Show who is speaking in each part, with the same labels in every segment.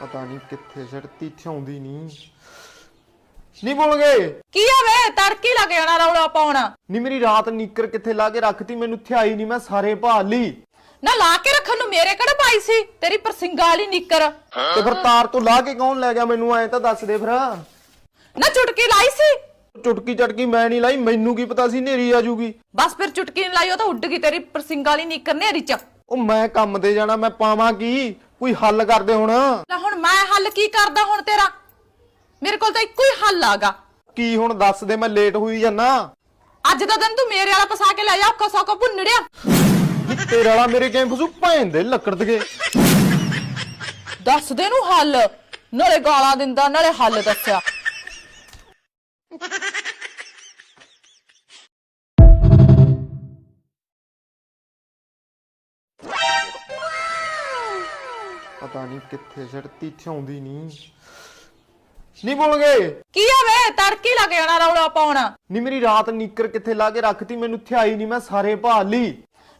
Speaker 1: ਪਤਾ ਨਹੀਂ ਕਿੱਥੇ ਛੱਡਤੀ ਇੱਥੇ ਆਉਂਦੀ ਨਹੀਂ। ਨਹੀਂ ਬੋਲ ਗਏ?
Speaker 2: ਕੀ ਆ ਵੇ? ਤੜਕੀ ਲੱਗ ਜਾਣਾ ਰੌਲਾ ਪਾਉਣਾ।
Speaker 1: ਨਹੀਂ ਮੇਰੀ ਰਾਤ ਨੀਕਰ ਕਿੱਥੇ ਲਾ ਕੇ ਰੱਖਤੀ ਮੈਨੂੰ ਇੱਥੇ ਆਈ ਨਹੀਂ ਮੈਂ ਸਾਰੇ ਭਾਲ ਲਈ।
Speaker 2: ਨਾ ਲਾ ਕੇ ਰੱਖਣ ਨੂੰ ਮੇਰੇ ਕਿਹੜਾ ਪਾਈ ਸੀ? ਤੇਰੀ ਪਰਸਿੰਗਾ ਵਾਲੀ ਨਿੱਕਰ।
Speaker 1: ਤੇ ਫਿਰ ਤਾਰ ਤੋਂ ਲਾ ਕੇ ਕੌਣ ਲੈ ਗਿਆ ਮੈਨੂੰ ਐ ਤਾਂ ਦੱਸ ਦੇ ਫਿਰ।
Speaker 2: ਨਾ ਚੁਟਕੀ ਲਾਈ ਸੀ?
Speaker 1: ਚੁਟਕੀ ਚਟਕੀ ਮੈਂ ਨਹੀਂ ਲਾਈ ਮੈਨੂੰ ਕੀ ਪਤਾ ਸੀ ਨੇਰੀ ਆ ਜੂਗੀ
Speaker 2: ਬਸ ਫਿਰ ਚੁਟਕੀ ਨੀ ਲਾਈ ਉਹ ਤਾਂ ਉੱਡ ਗਈ ਤੇਰੀ ਪਰਸਿੰਗਾ ਵਾਲੀ ਨਿੱਕਰ ਨੇਰੀ ਚ।
Speaker 1: ਉਹ ਮੈਂ ਕੰਮ ਤੇ ਜਾਣਾ ਮੈਂ ਪਾਵਾਂ ਕੀ? ਕੋਈ ਹੱਲ ਕਰਦੇ ਹੁਣ?
Speaker 2: ਲੈ ਹੁਣ ਮੈਂ ਹੱਲ ਕੀ ਕਰਦਾ ਹੁਣ ਤੇਰਾ? ਮੇਰੇ ਕੋਲ ਤਾਂ ਇੱਕੋ ਹੀ ਹੱਲ ਆਗਾ।
Speaker 1: ਕੀ ਹੁਣ ਦੱਸ ਦੇ ਮੈਂ ਲੇਟ ਹੋਈ ਜਾਨਾ
Speaker 2: ਅੱਜ ਦਾ ਦਿਨ ਤੂੰ ਮੇਰੇ ਵਾਲਾ ਪਸਾ ਕੇ ਲੈ ਜਾ ਔਖਾ ਸੌਖਾ ਭੁੰਨੜਿਆ।
Speaker 1: ਨੀ ਤੇਰੇ ਵਾਲਾ ਮੇਰੇ ਗੇਮ ਫਸੂ ਭੈਣ ਦੇ ਲੱਕੜ ਦਗੇ
Speaker 2: ਦੱਸ ਦੇ ਨੂੰ ਹੱਲ। ਨਾਲੇ ਗਾਲਾਂ ਦਿੰਦਾ ਨਾਲੇ ਹੱਲ ਦੱਸਿਆ।
Speaker 1: ਪਤਾ ਨਹੀਂ ਕਿੱਥੇ ਛੱਡਤੀ ਇੱਥੇ ਆਉਂਦੀ ਨਹੀਂ। ਨਹੀਂ ਬੋਲ ਗਏ?
Speaker 2: ਕੀ ਆ ਵੇ? ਤੜਕੀ ਲੱਗ ਜਾਣਾ ਰੌਲਾ ਪਾਉਣਾ।
Speaker 1: ਨਹੀਂ ਮੇਰੀ ਰਾਤ ਨੀਕਰ ਕਿੱਥੇ ਲਾ ਕੇ ਰੱਖਤੀ ਮੈਨੂੰ ਇੱਥੇ ਆਈ ਨਹੀਂ ਮੈਂ ਸਾਰੇ ਭਾਲ ਲਈ।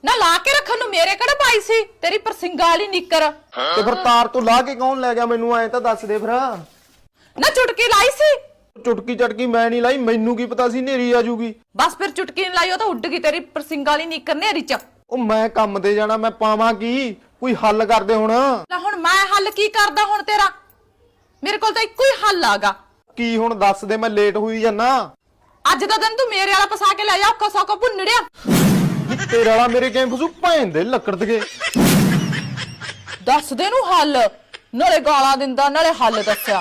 Speaker 2: ਨਾ ਲਾ ਕੇ ਰੱਖਣ ਨੂੰ ਮੇਰੇ ਕਿਹੜਾ ਪਾਈ ਸੀ? ਤੇਰੀ ਪਰਸਿੰਗਾ ਵਾਲੀ ਨਿੱਕਰ।
Speaker 1: ਤੇ ਫਿਰ ਤਾਰ ਤੋਂ ਲਾ ਕੇ ਕੌਣ ਲੈ ਗਿਆ ਮੈਨੂੰ? ਐ ਤਾਂ ਦੱਸ ਦੇ ਫਿਰ।
Speaker 2: ਨਾ ਚੁਟਕੀ ਲਾਈ ਸੀ?
Speaker 1: ਚੁਟਕੀ ਚਟਕੀ ਮੈਂ ਨਹੀਂ ਲਾਈ ਮੈਨੂੰ ਕੀ ਪਤਾ ਸੀ ਨੇਰੀ ਆ ਜੂਗੀ
Speaker 2: ਬਸ ਫਿਰ ਚੁਟਕੀ ਨੀ ਲਾਈ ਉਹ ਤਾਂ ਉੱਡ ਗਈ ਤੇਰੀ ਪਰਸਿੰਗਾ ਵਾਲੀ ਨਿੱਕਰ ਨੇਰੀ ਚ।
Speaker 1: ਉਹ ਮੈਂ ਕੰਮ ਤੇ ਜਾਣਾ ਮੈਂ ਪਾਵਾਂ ਕੀ? ਕੋਈ ਹੱਲ ਕਰਦੇ ਹੁਣ?
Speaker 2: ਲੈ ਹੁਣ ਮੈਂ ਹੱਲ ਕੀ ਕਰਦਾ ਹੁਣ ਤੇਰਾ? ਮੇਰੇ ਕੋਲ ਤਾਂ ਇੱਕੋ ਹੀ ਹੱਲ ਆਗਾ।
Speaker 1: ਕੀ ਹੁਣ ਦੱਸ ਦੇ ਮੈਂ ਲੇਟ ਹੋਈ ਜਾਨਾ।
Speaker 2: ਅੱਜ ਦਾ ਦਿਨ ਤੂੰ ਮੇਰੇ ਵਾਲਾ ਪਸਾ ਕੇ ਲੈ ਜਾ ਔਖਾ ਸੌਖਾ ਭੁੰਨੜਿਆ।
Speaker 1: ਨੀ ਤੇਰੇ ਵਾਲਾ ਮੇਰੇ ਗੇਮ ਫਸੂ? ਭੈਣ ਦੇ ਲੱਕੜ ਦਗੇ
Speaker 2: ਦੱਸ ਦੇ ਨੂੰ ਹੱਲ। ਨਾਲੇ ਗਾਲਾਂ ਦਿੰਦਾ ਨਾਲੇ ਹੱਲ ਦੱਸਿਆ।